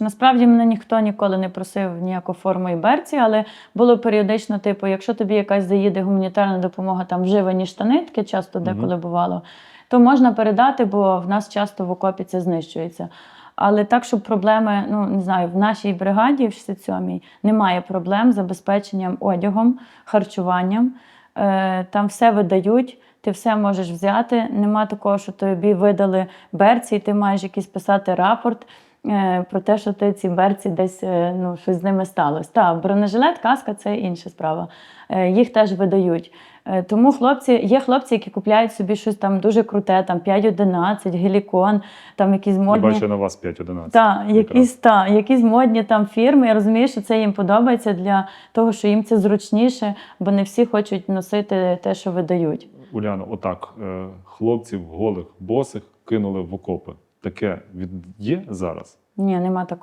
Насправді мене ніхто ніколи не просив ніяку форму і берці, але було періодично, типу, якщо тобі якась заїде гуманітарна допомога, там вживані штани, таке часто деколи бувало, то можна передати, бо в нас часто в окопі це знищується. Але так, щоб проблеми, ну не знаю, в нашій бригаді, в 67-й, немає проблем з забезпеченням одягом, харчуванням. Е, там все видають, ти все можеш взяти. Нема такого, що тобі видали берці, і ти маєш якийсь писати рапорт про те, що ти ці берці десь е, ну, щось з ними сталося. Так, бронежилет, каска це інша справа. Е, їх теж видають. Е, Тому хлопці, є хлопці, які купляють собі щось там дуже круте, там 5.11, гелікон, там якісь Я модні. бачу на вас 5.11. Так, якісь, та, якісь модні там фірми. Я розумію, що це їм подобається для того, що їм це зручніше, бо не всі хочуть носити те, що видають. Уляно, отак, е, хлопців голих, босих кинули в окопи. Таке від... є зараз? Ні, нема такого.